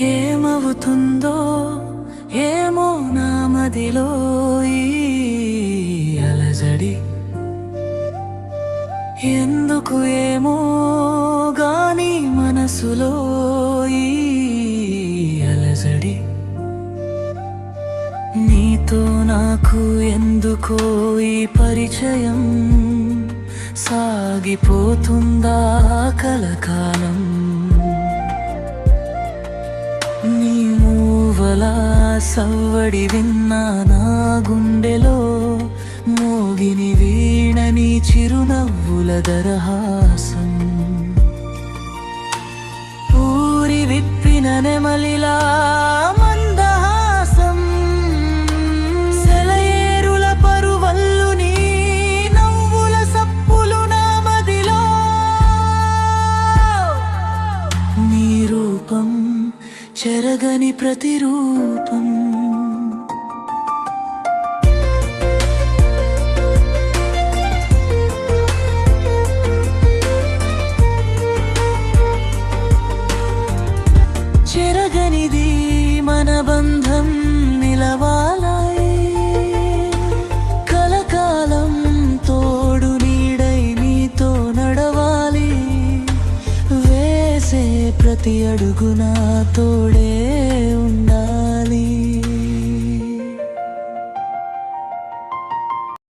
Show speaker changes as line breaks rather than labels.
ఏమవుతుందో ఏమో నా మదిలో అలజడి. ఎందుకు ఏమో గాని మనసులో అలజడి. నీతో నాకు ఎందుకో ఈ పరిచయం? సాగిపోతుందా కలకాలం మూవల సవ్వడి విన్నా నా గుండెలో మోగిని వీణని చిరునవ్వుల దరహాసం. ఊరి విప్పిన నెమలిలా మందహాసం. సెలయేరుల చెరగని ప్రతిరూపం. చెరగనిది వేసే ప్రతి అడుగున తోడే.